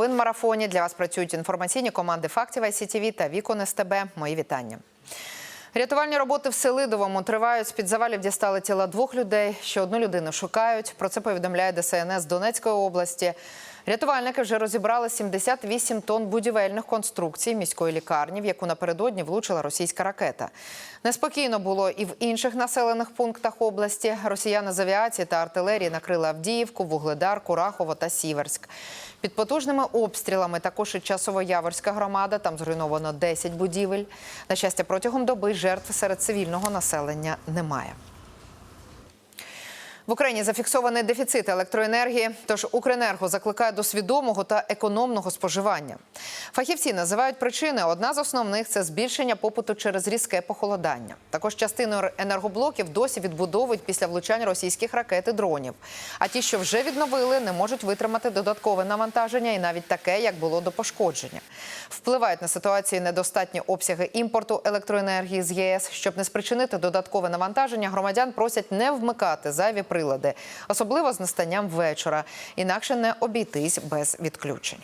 В марафоні для вас працюють інформаційні команди фактів ICTV та Вікон СТБ. Мої вітання. Рятувальні роботи в Селидовому тривають. З-під завалів дістали тіла двох людей. Ще одну людину шукають. Про це повідомляє ДСНС Донецької області. Рятувальники вже розібрали 78 тонн будівельних конструкцій міської лікарні, в яку напередодні влучила російська ракета. Неспокійно було і в інших населених пунктах області. Росіяни з авіації та артилерії накрили Авдіївку, Вугледар, Курахово та Сіверськ. Під потужними обстрілами також і Часово-Яворська громада. Там зруйновано 10 будівель. На щастя, протягом доби жертв серед цивільного населення немає. В Україні зафіксований дефіцит електроенергії, тож Укренерго закликає до свідомого та економного споживання. Фахівці називають причини. Одна з основних це збільшення попиту через різке похолодання. Також частину енергоблоків досі відбудовують після влучань російських ракет і дронів. А ті, що вже відновили, не можуть витримати додаткове навантаження і навіть таке, як було до пошкодження. Впливають на ситуацію недостатні обсяги імпорту електроенергії з ЄС. Щоб не спричинити додаткове навантаження, громадян просять не вмикати зайві прилади, особливо з настанням вечора. Інакше не обійтись без відключень.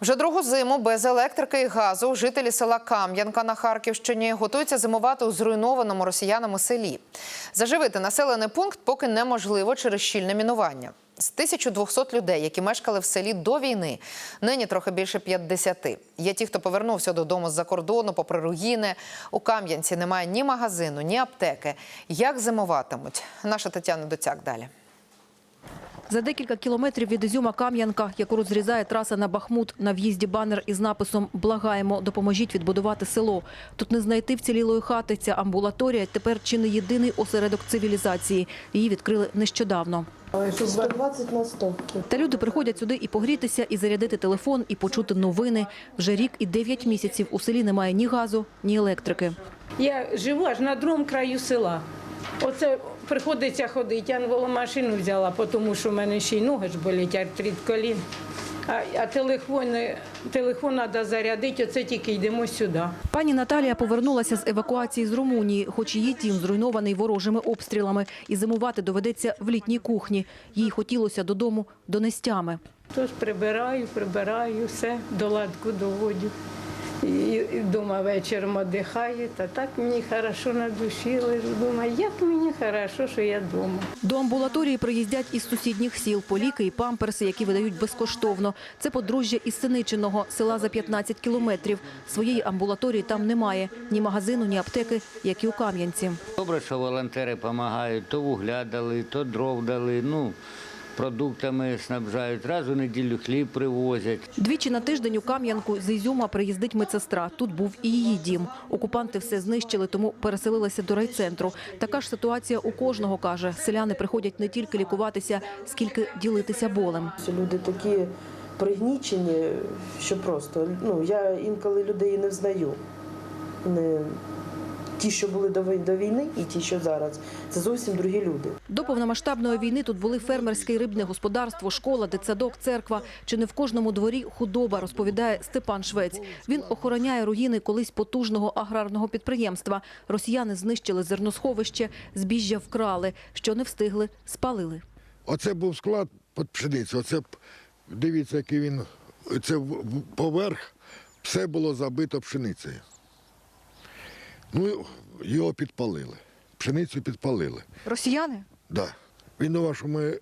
Вже другу зиму без електрики і газу жителі села Кам'янка на Харківщині готуються зимувати у зруйнованому росіянами селі. Заживити населений пункт поки неможливо через щільне мінування. З 1200 людей, які мешкали в селі до війни, нині трохи більше 50. Є ті, хто повернувся додому з-за кордону, попри руїни. У Кам'янці немає ні магазину, ні аптеки. Як зимуватимуть? Наша Тетяна Доцяк далі. За декілька кілометрів від Ізюма Кам'янка, яку розрізає траса на Бахмут, на в'їзді банер із написом «Благаємо, допоможіть відбудувати село». Тут не знайти вцілілої хати. Ця амбулаторія тепер чи не єдиний осередок цивілізації. Її відкрили нещодавно. 120 на 100. Та люди приходять сюди і погрітися, і зарядити телефон, і почути новини. Вже рік і дев'ять місяців у селі немає ні газу, ні електрики. Я живу аж на другому краю села. Оце приходиться ходити. Я веломашину взяла, тому що в мене ще й ноги ж болять, артрит колін. А, а телефон, телефон треба зарядити, оце тільки йдемо сюди. Пані Наталія повернулася з евакуації з Румунії, хоч її дім зруйнований ворожими обстрілами. І зимувати доведеться в літній кухні. Їй хотілося додому донестями. Тож прибираю, прибираю, все, до ладку доводю. І, і вдома вечором віддихаю, та так мені хорошо на душі лежу. Думаю, як мені хорошо, що я вдома. До амбулаторії приїздять із сусідніх сіл по ліки і памперси, які видають безкоштовно. Це подружжя із Синичиного, села за 15 кілометрів. Своєї амбулаторії там немає. Ні магазину, ні аптеки, як і у Кам'янці. Добре, що волонтери допомагають, то вугля дали, то дров дали, ну, продуктами снабжають, раз у неділю хліб привозять. Двічі на тиждень у Кам'янку з Ізюма приїздить медсестра. Тут був і її дім. Окупанти все знищили, тому переселилася до райцентру. Така ж ситуація у кожного, каже. Селяни приходять не тільки лікуватися, скільки ділитися болем. Люди такі пригнічені, що просто ну я інколи людей не взнаю. Не ті, що були до війни, і ті, що зараз, це зовсім другі люди. До повномасштабної війни тут були фермерське і рибне господарство, школа, дитсадок, церква. Чи не в кожному дворі худоба, розповідає Степан Швець. Він охороняє руїни колись потужного аграрного підприємства. Росіяни знищили зерносховище, збіжжя вкрали. Що не встигли, спалили. Оце був склад під пшеницю. Оце дивіться, який він. Це поверх все було забито пшеницею. Ну, його підпалили. Пшеницю підпалили. Росіяни? Да. Він думав, що ми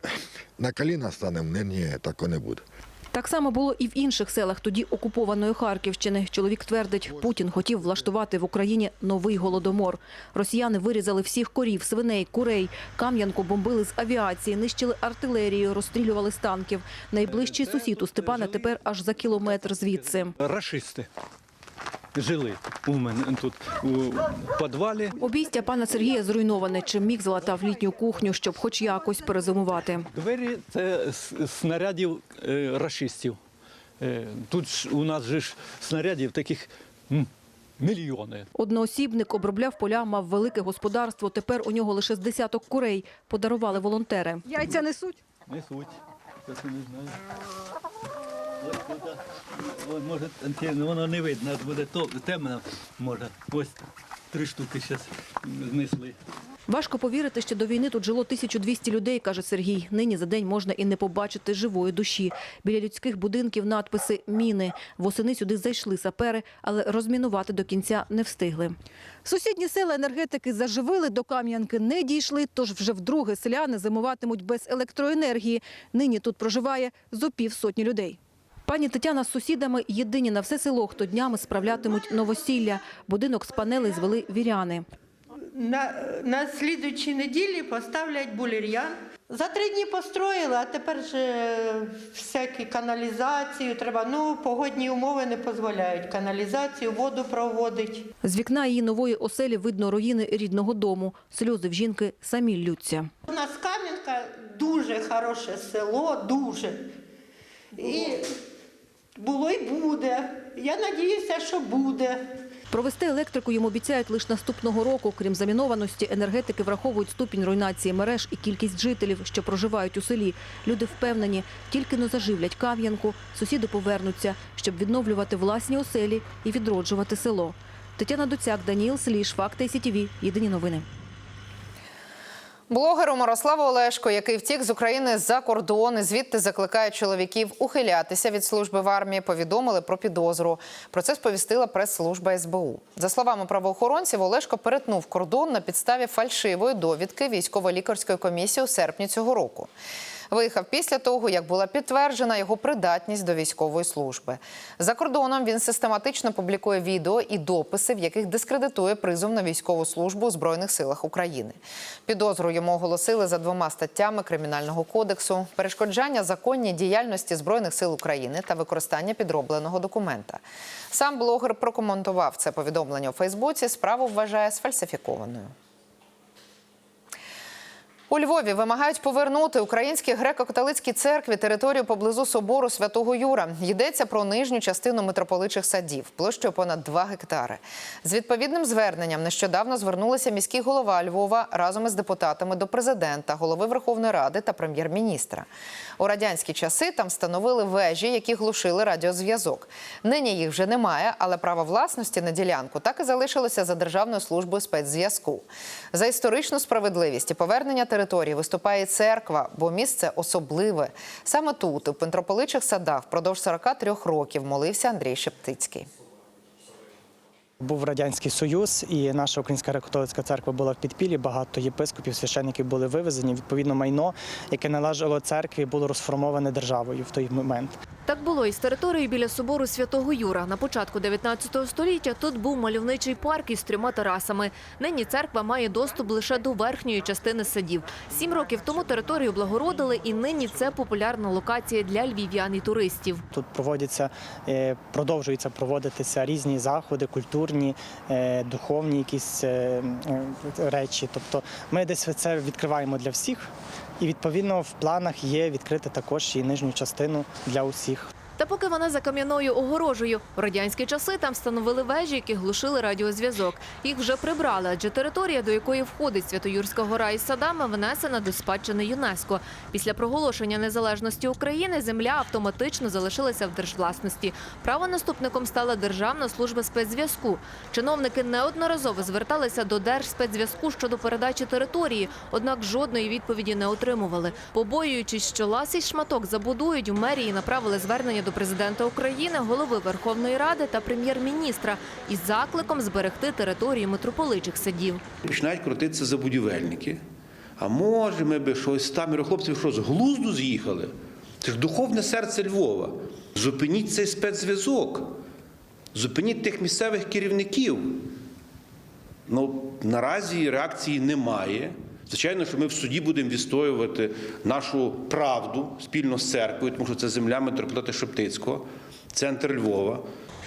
на коліна станемо. Ні, ні, такого не буде. Так само було і в інших селах тоді окупованої Харківщини. Чоловік твердить, Путін хотів влаштувати в Україні новий голодомор. Росіяни вирізали всіх корів, свиней, курей. Кам'янку бомбили з авіації, нищили артилерію, розстрілювали з танків. Найближчий сусід у Степана тепер аж за кілометр звідси. Рашисти жили у мене тут у підвалі. Обійстя пана Сергія зруйноване. Чим міг залатав літню кухню, щоб хоч якось перезимувати. Двері це з снарядів е, рашистів. Е, Тут ж у нас же ж снарядів таких м, мільйони. Одноосібник обробляв поля, мав велике господарство. Тепер у нього лише з десяток курей. Подарували волонтери. Яйця несуть? Несуть. Я це не знаю. Ось може, ну, воно не видно, буде темно, може. Ось три штуки зараз знесли. Важко повірити, що до війни тут жило 1200 людей, каже Сергій. Нині за день можна і не побачити живої душі. Біля людських будинків надписи «Міни». Восени сюди зайшли сапери, але розмінувати до кінця не встигли. Сусідні села енергетики заживили, до Кам'янки не дійшли, тож вже вдруге селяни зимуватимуть без електроенергії. Нині тут проживає зо півсотні людей. Пані Тетяна з сусідами єдині на все село, хто днями справлятимуть новосілля. Будинок з панелей звели віряни. На, на слідуючій неділі поставлять булір'ян. За три дні построїли, а тепер же всякі каналізацію треба. Ну, погодні умови не дозволяють. Каналізацію, воду проводить. З вікна її нової оселі видно руїни рідного дому. Сльози в жінки самі ллються. У нас Кам'янка дуже хороше село, дуже. І було і буде. Я надіюся, що буде. Провести електрику їм обіцяють лише наступного року. Крім замінованості, енергетики враховують ступінь руйнації мереж і кількість жителів, що проживають у селі. Люди впевнені, тільки но заживлять Кам'янку, сусіди повернуться, щоб відновлювати власні оселі і відроджувати село. Тетяна Доцяк, Даніл Сліж, Факти СІТІВІ. Єдині новини. Блогеру Мирославу Олешко, який втік з України за кордон і звідти закликає чоловіків ухилятися від служби в армії, повідомили про підозру. Про це сповістила прес-служба СБУ. За словами правоохоронців, Олешко перетнув кордон на підставі фальшивої довідки військово-лікарської комісії у серпні цього року. Виїхав після того, як була підтверджена його придатність до військової служби. За кордоном він систематично публікує відео і дописи, в яких дискредитує призов на військову службу у Збройних силах України. Підозру йому оголосили за двома статтями Кримінального кодексу: перешкоджання законній діяльності Збройних сил України та використання підробленого документа. Сам блогер прокоментував це повідомлення у Фейсбуці. Справу вважає сфальсифікованою. У Львові вимагають повернути українській греко-католицькій церкві територію поблизу собору Святого Юра. Йдеться про нижню частину митрополичих садів площею понад 2 гектари. З відповідним зверненням нещодавно звернулися міський голова Львова разом із депутатами до президента, голови Верховної Ради та прем'єр-міністра. У радянські часи там встановили вежі, які глушили радіозв'язок. Нині їх вже немає, але право власності на ділянку так і залишилося за Державною службою спецзв'язку. За історичну справедливість і повернення території виступає церква, бо місце особливе. Саме тут, у Пентрополичих садах, впродовж 43 років молився Андрій Шептицький. Був радянський союз, і наша українська греко-католицька церква була в підпіллі. Багато єпископів, священників були вивезені. Відповідно, майно, яке належало церкві, було розформоване державою в той момент. Так було і з території біля собору Святого Юра. На початку 19 століття тут був мальовничий парк із трьома терасами. Нині церква має доступ лише до верхньої частини садів. Сім років тому територію благородили, і нині це популярна локація для львів'ян і туристів. Тут проводяться, е, продовжуються проводитися різні заходи, культурні, е, духовні якісь е, речі. Тобто ми десь це відкриваємо для всіх, і відповідно в планах є відкрити також і нижню частину для усіх. Та поки вона за кам'яною огорожею. У радянські часи там встановили вежі, які глушили радіозв'язок. Їх вже прибрали, адже територія, до якої входить Святоюрська гора із садами, внесена до спадщини ЮНЕСКО. Після проголошення незалежності України земля автоматично залишилася в держвласності. Правонаступником стала Державна служба спецзв'язку. Чиновники неодноразово зверталися до Держспецзв'язку щодо передачі території, однак жодної відповіді не отримували. Побоюючись, що ласий шматок забудують, у мерії направили звернення до президента України, голови Верховної Ради та прем'єр-міністра із закликом зберегти територію митрополичих садів. Починають крутитися забудівельники. А може, ми би щось там, хлопців що з глузду з'їхали? Це ж духовне серце Львова. Зупиніть цей спецзв'язок. Зупиніть тих місцевих керівників. Ну, наразі реакції немає. Звичайно, що ми в суді будемо відстоювати нашу правду спільно з церквою, тому що це земля митрополита Шептицького, центр Львова.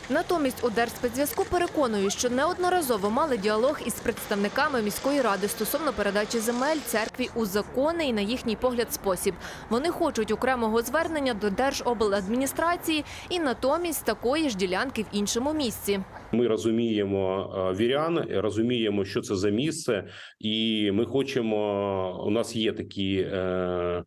Натомість у Держспецзв'язку переконують, що неодноразово мали діалог із представниками міської ради стосовно передачі земель церкві у законний, на їхній погляд, спосіб. Вони хочуть окремого звернення до Держобладміністрації і натомість такої ж ділянки в іншому місці. Ми розуміємо е, вірян, розуміємо, що це за місце, і ми хочемо. У нас є такі е,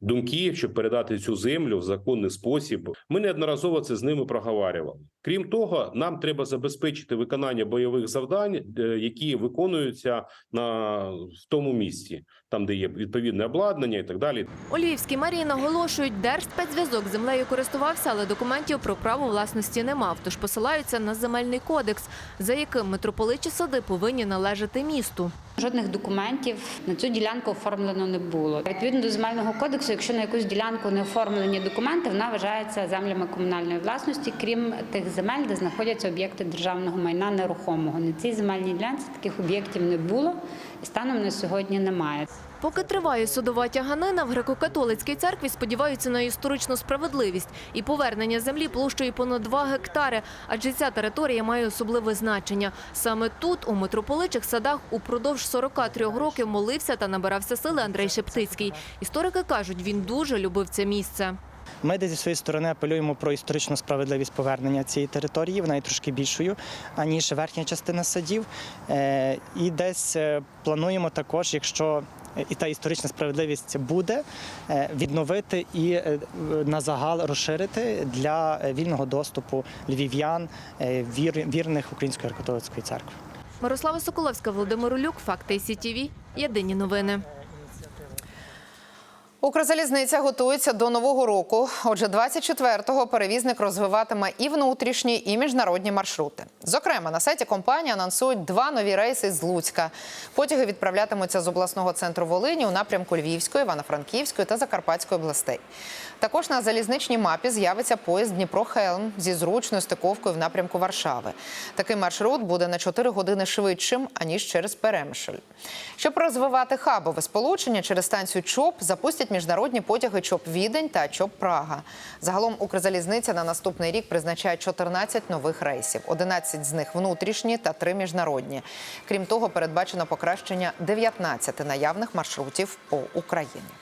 думки, щоб передати цю землю в законний спосіб. Ми неодноразово це з ними проговарювали. Крім того, нам треба забезпечити виконання бойових завдань, е, які виконуються на в тому місці, там де є відповідне обладнання і так далі. У Львівській мерії наголошують, держспецзв'язок землею користувався, але документів про право власності не мав. Тож посилаються на земельний кодекс, за яким митрополичі сади повинні належати місту. Жодних документів на цю ділянку оформлено не було. Відповідно до земельного кодексу, якщо на якусь ділянку не оформлені документи, вона вважається землями комунальної власності, крім тих земель, де знаходяться об'єкти державного майна нерухомого. На цій земельній ділянці таких об'єктів не було і станом на сьогодні немає. Поки триває судова тяганина, в греко-католицькій церкві сподіваються на історичну справедливість і повернення землі площею понад 2 гектари, адже ця територія має особливе значення. Саме тут, у митрополичих садах, упродовж 43 років молився та набирався сили Андрей Шептицький. Історики кажуть, він дуже любив це місце. Ми десь зі своєї сторони апелюємо про історичну справедливість повернення цієї території. Вона є трошки більшою, аніж верхня частина садів. Е, І десь е, плануємо також, якщо е, і та історична справедливість буде, відновити і на загал розширити для вільного доступу львів'ян, вірних Української католицької церкви. Мирослава Соколовська, Володимир Улюк, Факти СІТІВІ. Єдині новини. Укрзалізниця готується до нового року. Отже, 24-го перевізник розвиватиме і внутрішні, і міжнародні маршрути. Зокрема, на сайті компанії анонсують два нові рейси з Луцька. Потяги відправлятимуться з обласного центру Волині у напрямку Львівської, Івано-Франківської та Закарпатської областей. Також на залізничній мапі з'явиться поїзд Дніпро-Хелм зі зручною стиковкою в напрямку Варшави. Такий маршрут буде на 4 години швидшим, аніж через Перемишль. Щоб розвивати хабове сполучення через станцію ЧОП, запустять міжнародні потяги ЧОП Відень та ЧОП Прага. Загалом Укрзалізниця на наступний рік призначає 14 нових рейсів. 11 з них внутрішні та 3 міжнародні. Крім того, передбачено покращення 19 наявних маршрутів по Україні.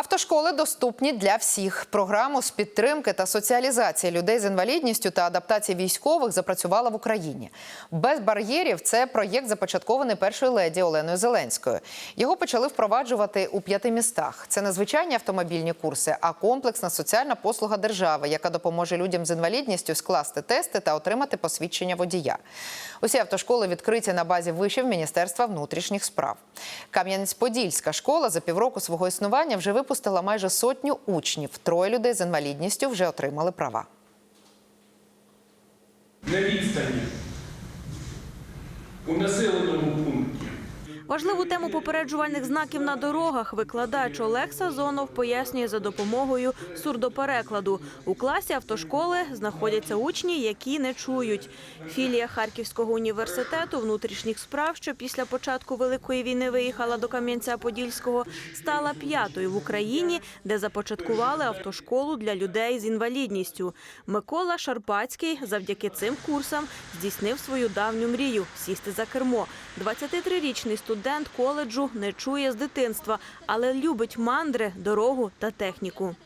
Автошколи доступні для всіх. Програму з підтримки та соціалізації людей з інвалідністю та адаптації військових запрацювала в Україні. Без бар'єрів це проєкт започаткований першою леді Оленою Зеленською. Його почали впроваджувати у п'яти містах. Це не звичайні автомобільні курси, а комплексна соціальна послуга держави, яка допоможе людям з інвалідністю скласти тести та отримати посвідчення водія. Усі автошколи відкриті на базі вишів Міністерства внутрішніх справ. Кам'янець-Подільська школа за півроку свого існування вже випустила майже сотню учнів. Троє людей з інвалідністю вже отримали права. на відстані у населеному пункті. Важливу тему попереджувальних знаків на дорогах викладач Олег Сазонов пояснює за допомогою сурдоперекладу. У класі автошколи знаходяться учні, які не чують. Філія Харківського університету внутрішніх справ, що після початку великої війни виїхала до Кам'янця-Подільського, стала п'ятою в Україні, де започаткували автошколу для людей з інвалідністю. Микола Шарпацький завдяки цим курсам здійснив свою давню мрію сісти за кермо. 23-річний студент коледжу не чує з дитинства, але любить мандри, дорогу та техніку.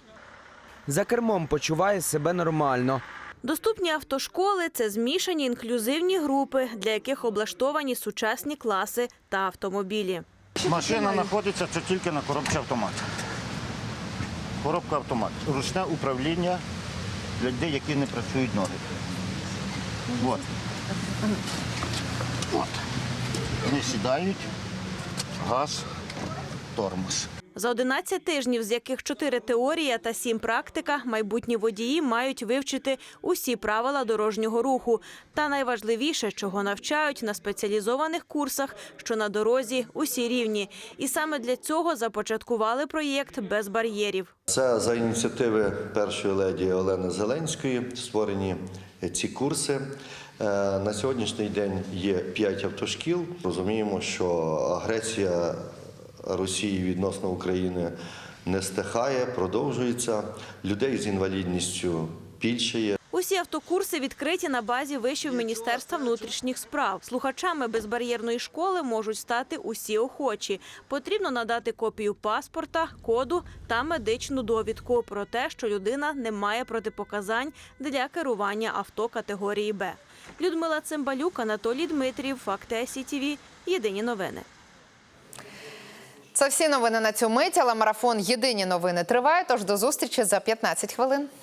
За кермом почуває себе нормально. Доступні автошколи це змішані інклюзивні групи, для яких облаштовані сучасні класи та автомобілі. Машина знаходиться це тільки на коробці автомат. Коробка автомат. Ручне управління для людей, які не працюють ноги. От. От. Вони сідають, газ, тормоз. За 11 тижнів, з яких 4 теорія та 7 практика, майбутні водії мають вивчити усі правила дорожнього руху. Та найважливіше, чого навчають на спеціалізованих курсах, що на дорозі усі рівні. І саме для цього започаткували проєкт без бар'єрів. Це за ініціативи першої леді Олени Зеленської створені ці курси. Е, На сьогоднішній день є п'ять автошкіл. Розуміємо, що агресія Росії відносно України не стихає, продовжується. Людей з інвалідністю більше. є. Усі автокурси відкриті на базі вишів Міністерства внутрішніх справ. Слухачами безбар'єрної школи можуть стати усі охочі. Потрібно надати копію паспорта, коду та медичну довідку про те, що людина не має протипоказань для керування авто категорії Б. Людмила Цимбалюк, Анатолій Дмитрів, Факти СІТВ. Єдині новини. Це всі новини на цю мить, але марафон Єдині новини триває. Тож до зустрічі за 15 хвилин.